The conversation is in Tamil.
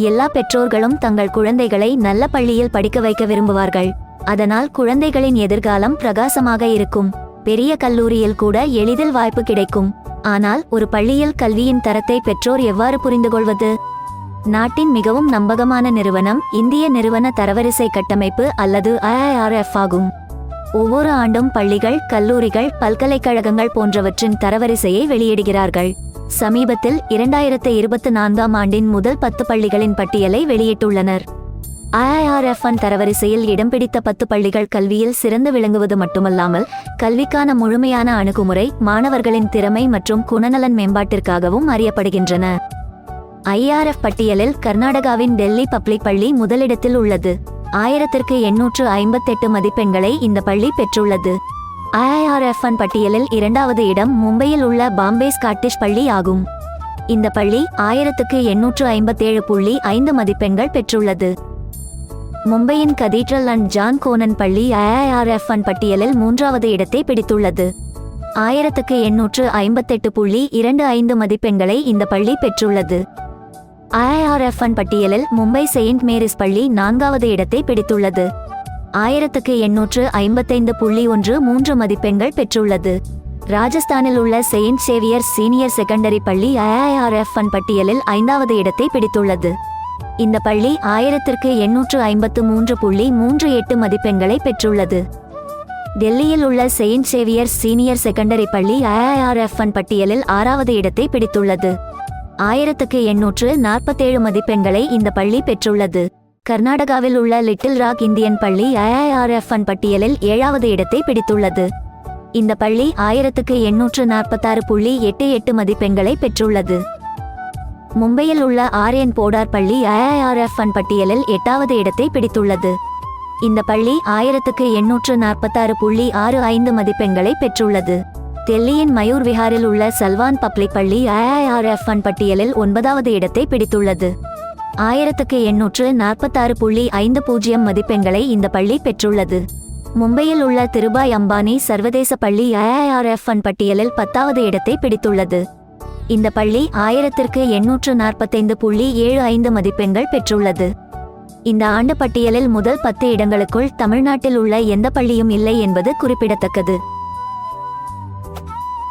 எல்லா பெற்றோர்களும் தங்கள் குழந்தைகளை நல்ல பள்ளியில் படிக்க வைக்க விரும்புவார்கள். அதனால் குழந்தைகளின் எதிர்காலம் பிரகாசமாக இருக்கும். பெரிய கல்லூரியில் கூட எளிதில் வாய்ப்பு கிடைக்கும். ஆனால் ஒரு பள்ளியில் கல்வியின் தரத்தை பெற்றோர் எவ்வாறு புரிந்து கொள்வது? நாட்டின் மிகவும் நம்பகமான நிறுவனம் இந்திய நிறுவன தரவரிசை கட்டமைப்பு அல்லது ஐஐஆர்எஃப் ஆகும். ஒவ்வொரு ஆண்டும் பள்ளிகள் கல்லூரிகள் பல்கலைக்கழகங்கள் போன்றவற்றின் தரவரிசையை வெளியிடுகிறார்கள். சமீபத்தில் இரண்டாயிரத்து இருபத்தி நான்காம் ஆண்டின் முதல் பத்து பள்ளிகளின் பட்டியலை வெளியிட்டுள்ளனர். ஐஐஆர்எஃப்என் தரவரிசையில் இடம் பிடித்த பத்து பள்ளிகள் கல்வியில் சிறந்து விளங்குவது மட்டுமல்லாமல் கல்விக்கான முழுமையான அணுகுமுறை மாணவர்களின் திறமை மற்றும் குணநலன் மேம்பாட்டிற்காகவும் அறியப்படுகின்றன. ஐஆர்எஃப் பட்டியலில் கர்நாடகாவின் டெல்லி பப்ளிக் பள்ளி முதலிடத்தில் உள்ளது. ஆயிரத்திற்கு எண்ணூற்று ஐம்பத்தெட்டு மதிப்பெண்களை இந்த பள்ளி பெற்றுள்ளது. ஐஐஆர்எஃப்என் பட்டியலில் இரண்டாவது இடம் மும்பையில் உள்ள பாம்பே ஸ்காட்டிஷ் பள்ளி ஆகும். இந்த பள்ளி ஆயிரத்துக்கு எண்ணூற்று ஐம்பத்தேழு புள்ளி ஐந்து மதிப்பெண்கள் பெற்றுள்ளது. மும்பையின் கதீட்ரல் அண்ட் ஜான் கோனன் பள்ளி ஐஐஆர்எஃப்என் பட்டியலில் மூன்றாவது இடத்தை பிடித்துள்ளது. ஆயிரத்துக்கு எண்ணூற்று ஐம்பத்தெட்டு புள்ளி இரண்டு ஐந்து மதிப்பெண்களை இந்த பள்ளி பெற்றுள்ளது. ஐஐஆர்எஃப்என் பட்டியலில் மும்பை செயின்ட் மேரிஸ் பள்ளி நான்காவது இடத்தை பிடித்துள்ளது. ஆயிரத்துக்கு எண்ணூற்று ஐம்பத்தைந்து புள்ளி ஒன்று மூன்று மதிப்பெண்கள் பெற்றுள்ளது. ராஜஸ்தானில் உள்ள செயின்ட் சேவியர் சீனியர் செகண்டரி பள்ளி ஐஐஆர்எஃப்என் பட்டியலில் ஐந்தாவது இடத்தை பிடித்துள்ளது. இந்த பள்ளி ஆயிரத்திற்கு எண்ணூற்று ஐம்பத்து மூன்று புள்ளி மூன்று எட்டு மதிப்பெண்களை பெற்றுள்ளது. டெல்லியில் உள்ள செயின்ட் சேவியர் சீனியர் செகண்டரி பள்ளி ஐஐஆர்எஃப்என் பட்டியலில் ஆறாவது இடத்தை பிடித்துள்ளது. ஆயிரத்துக்கு எண்ணூற்று நாற்பத்தேழு மதிப்பெண்களை இந்த பள்ளி பெற்றுள்ளது. கர்நாடகாவில் உள்ள லிட்டில் ராக் இந்தியன் பள்ளி ஐஐஆர்எஃப்என் பட்டியலில் ஏழாவது இடத்தை பிடித்துள்ளது. இந்த பள்ளி ஆயிரத்துக்கு எண்ணூற்று நாற்பத்தாறு புள்ளி எட்டு எட்டு மதிப்பெண்களை பெற்றுள்ளது. மும்பையில் உள்ள ஆரியன் போடார் பள்ளி ஐஐஆர்எஃப்என் பட்டியலில் எட்டாவது இடத்தை பிடித்துள்ளது. இந்த பள்ளி ஆயிரத்துக்கு எண்ணூற்று நாற்பத்தாறு புள்ளி ஆறு ஐந்து மதிப்பெண்களை பெற்றுள்ளது. டெல்லியின் மயூர் விஹாரில் உள்ள சல்வான் பப்ளிக் பள்ளி ஐஐஆர்எஃப்என் பட்டியலில் ஒன்பதாவது இடத்தை பிடித்துள்ளது. ஆயிரத்துக்கு எண்ணூற்று நாற்பத்தாறு புள்ளி ஐந்து பூஜ்ஜியம் மதிப்பெண்களை இந்த பள்ளி பெற்றுள்ளது. மும்பையில் உள்ள திருபாய் அம்பானி சர்வதேச பள்ளி ஐஐஆர்எஃப்என் பட்டியலில் பத்தாவது இடத்தை பிடித்துள்ளது. இந்த பள்ளி ஆயிரத்திற்கு எண்ணூற்று நாற்பத்தைந்து புள்ளி ஏழு ஐந்து மதிப்பெண்கள் பெற்றுள்ளது. இந்த ஆண்டு பட்டியலில் முதல் பத்து இடங்களுக்குள் தமிழ்நாட்டில் உள்ள எந்த பள்ளியும் இல்லை என்பது குறிப்பிடத்தக்கது.